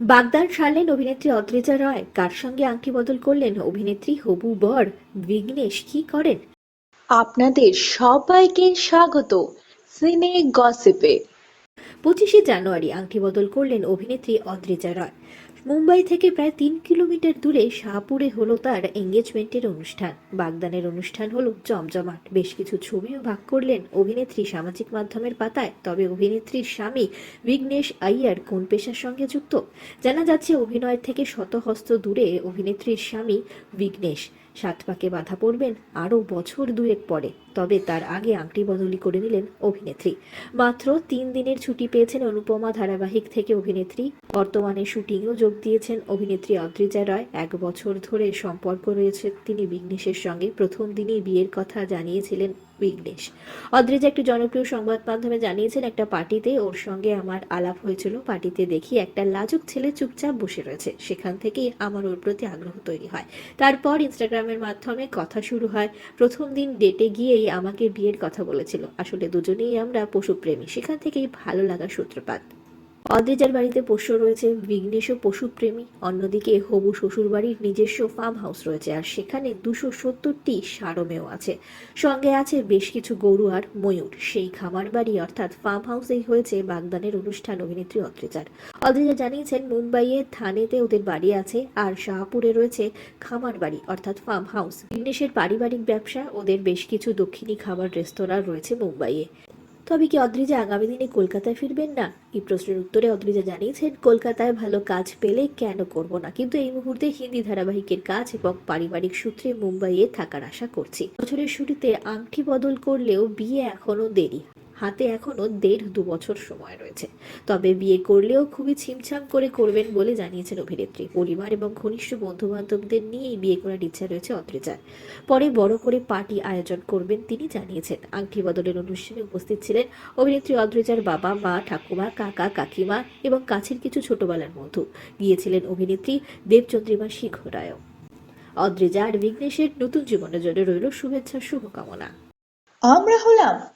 বাগদান সারলেন অভিনেত্রী অদ্রিজা রয়। কার সঙ্গে আংটি বদল করলেন অভিনেত্রী হবু বর? বিঘ্নেশ, কি করেন? আপনাদের সবাইকে স্বাগত। সিনে গসিপে। পঁচিশে জানুয়ারি আংটি বদল করলেন অভিনেত্রী অদ্রিজা রয়। মুম্বাই থেকে প্রায় তিন কিলোমিটার দূরে শাহপুরে হলো তার এঙ্গেজমেন্টের অনুষ্ঠান। বাগদানের অনুষ্ঠান হলো জমজমাট। বেশ কিছু ছবিও ভাগ করলেন অভিনেত্রী সামাজিক মাধ্যমের পাতায়। তবে অভিনেত্রীর স্বামী বিঘ্নেশ আইয়ার কোন পেশার সঙ্গে যুক্ত? জানা যাচ্ছে অভিনয় থেকে শতহস্ত দূরে অভিনেত্রীর স্বামী বিঘ্নেশ। সাত পাকে বাধা পড়বেন আরও বছর দুয়েক পরে। তবে তার আগে আংটি বদলি করে নিলেন অভিনেত্রী। মাত্র তিন দিনের ছুটি পেয়েছেন অনুপমা ধারাবাহিক থেকে অভিনেত্রী। বর্তমানে শুটিংও যোগ দিয়েছেন অভিনেত্রী অদ্রিজা রায়। এক বছর ধরে সম্পর্ক রয়েছে তিনি বিঘ্নেশের সঙ্গে। প্রথম দিনই বিয়ের কথা জানিয়েছিলেন বিঘ্নেশ। অদ্রিজা একটি জনপ্রিয় সংবাদ মাধ্যমে জানিয়েছেন, একটা পার্টিতে ওর সঙ্গে আমার আলাপ হয়েছিল। পার্টিতে দেখি একটা লাজুক ছেলে চুপচাপ বসে রয়েছে। সেখান থেকেই আমার ওর প্রতি আগ্রহ তৈরি হয়। তারপর ইনস্টাগ্রামের মাধ্যমে কথা শুরু হয়। প্রথম দিন ডেটে গিয়েই আমাকে বিয়ের কথা বলেছিল। আসলে দুজনেই আমরা পশুপ্রেমী। সেখান থেকেই ভালো লাগার সূত্রপাত। অদ্রিজার বাড়িতে পোষ্য রয়েছে বিঘ্নেশও পশুপ্রেমী। অন্যদিকে হবু শ্বশুর বাড়ির নিজস্ব ফার্ম হাউস রয়েছে আর সেখানে দুশো সত্তরটি সারমেও আছে। সঙ্গে আছে বেশ কিছু গরু আর ময়ূর। সেই খামার বাড়ি অর্থাৎ ফার্ম হাউসেই হয়েছে বাগদানের অনুষ্ঠান অভিনেত্রী অদ্রিজার। অদ্রিজা জানিয়েছেন, মুম্বাইয়ে থানেতে ওদের বাড়ি আছে আর শাহপুরে রয়েছে খামার বাড়ি অর্থাৎ ফার্ম হাউস বিঘ্নেশের পারিবারিক ব্যবসা, ওদের বেশ কিছু দক্ষিণী খাবার রেস্তোরাঁ রয়েছে মুম্বাইয়ে। তবে কি অদ্রিজা আগামী দিনে কলকাতায় ফিরবেন না? এই প্রশ্নের উত্তরে অদ্রিজা জানিয়েছেন, কলকাতায় ভালো কাজ পেলে কেন করব না? কিন্তু এই মুহূর্তে হিন্দি ধারাবাহিকের কাজ এবং পারিবারিক সূত্রে মুম্বাইয়ে থাকার আশা করছি। বছরের শুরুতে আংটি বদল করলেও বিয়ে এখনও দেরি। হাতে এখনও দেড় দু বছর সময় রয়েছে। তবে বিয়ে করলেও খুবই ছিমছাম করে করবেন বলে জানিয়েছেন অভিনেত্রী। পরিবার এবং ঘনিষ্ঠ বন্ধু বান্ধবদের নিয়েই বিয়ে করার ইচ্ছা রয়েছে অদ্রিজার। পরে বড় করে পার্টি আয়োজন করবেন তিনি জানিয়েছেন। আংটি বদলের অনুষ্ঠানে উপস্থিত ছিলেন অভিনেত্রী অদ্রিজার বাবা, মা, ঠাকুমা, কাকা, কাকিমা এবং কাছের কিছু ছোটবেলার বন্ধু। গিয়েছিলেন অভিনেত্রী দেবচন্দ্রিমা সিংহ রায়ও। অদ্রিজা আর বিঘ্নেশের নতুন জীবনের জন্য রইল শুভেচ্ছা, শুভকামনা। আমরা হলাম